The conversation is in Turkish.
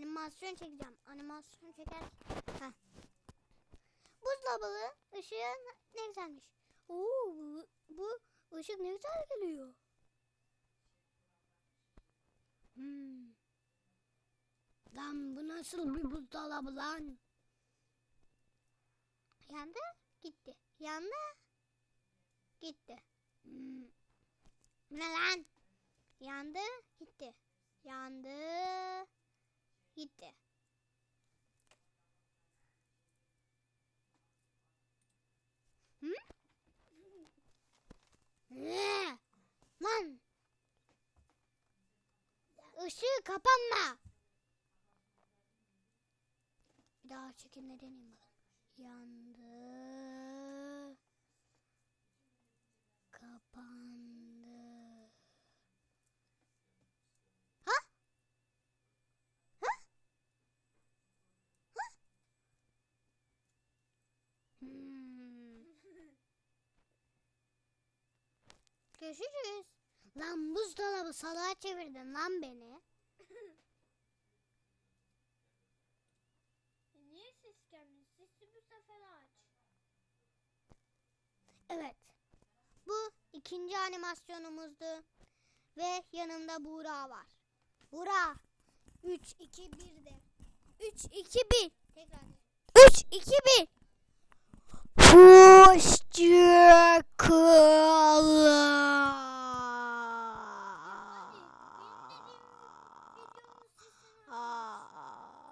Animasyon çekeceğim. Animasyon çeker. Heh. Buzdolabı ışığı ne güzelmiş. Oo, bu, bu ışık ne güzel geliyor. Hmm. Lan bu nasıl bir buzdolabı lan? Yandı, gitti. Yandı, gitti. Hmm. Ne lan? Yandı, gitti. Yandı, gitti. Hı? Ne? Lan! Işığı kapanma. Bir daha çekimle deneyim bakalım. Yandı. Kapandı. Ha? Ha? Ha? Hmm. Görüşürüz. Lan buzdolabı salağa çevirdin lan beni. Niye ses gelmiyor? Sesi bu sefer aç. Evet. Bu ikinci animasyonumuzdu. Ve yanımda Buğra var. Buğra. 3, 2, 1 de. 3, 2, 1. Tekrar. 3, 2, 1.